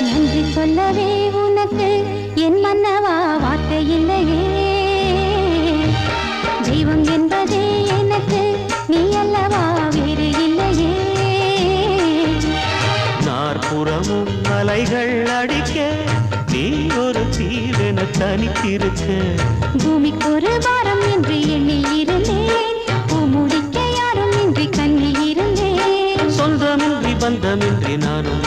நன்றி சொல்லவே உனக்கு என் மன்னவா வார்த்தை இல்லையே தெய்வம் என்பதே எனக்கு நீ அல்லவா வேறு இல்லையே. நாற்புறமும் அலைகள் அடிக்க நீ ஒரு தீவென தனித்திருக்க. பூமிக்கு ஒரு பாரம் என்று எண்ணி இருந்தேன் பூ முடிக்க யாரும் இன்றி கண்ணில் இருந்தேன். சொந்தமின்றி பந்தமின்றி நானும்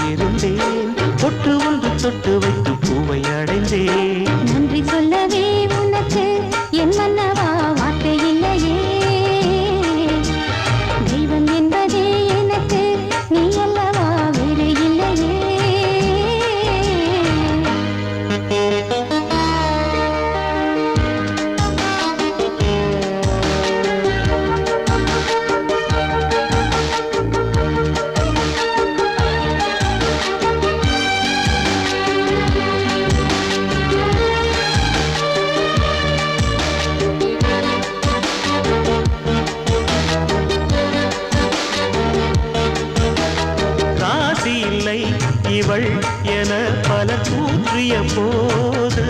போது.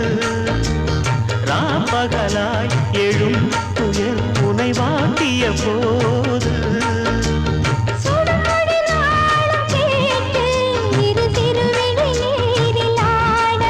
ராப்பகலாய் எழும் துயர் உனை வாட்டிய போது. சுடுமொழி நாளும் கேட்டு இரு திருவிழி நீரில் ஆட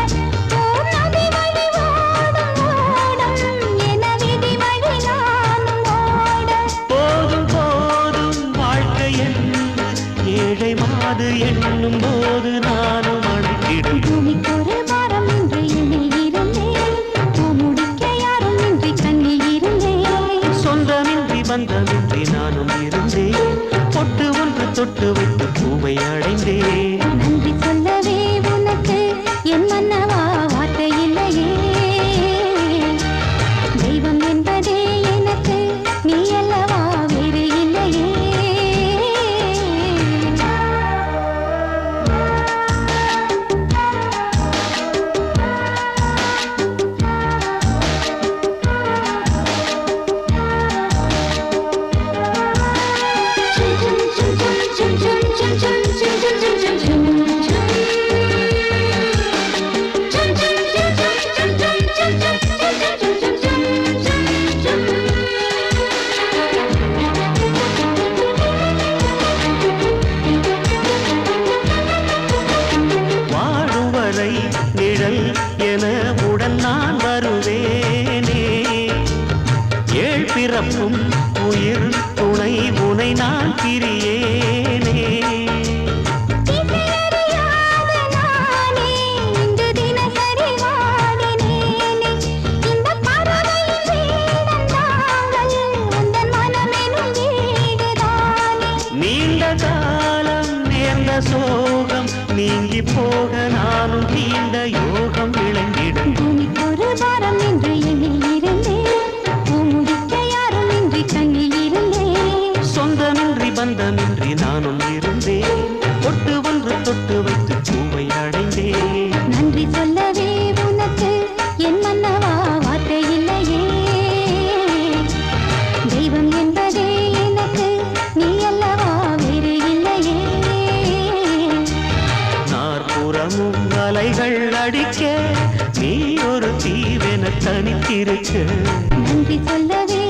பூவை சொந்தமின்றி நானும் இருந்தேன். தொட்டு ஒன்று தொட்டு வைத்து பூவை அடைந்தேன். நன்றி சொல்லவே உனக்கு என் மன்னவா வார்த்தை இல்லையே. தெய்வம் என்பதே எனக்கு நீ அல்லவா வேறு இல்லையே. நாற்புறமும் அலைகள் அடிக்க நீ ஒரு தீவென தனித்திருக்க. நன்றி சொல்லவே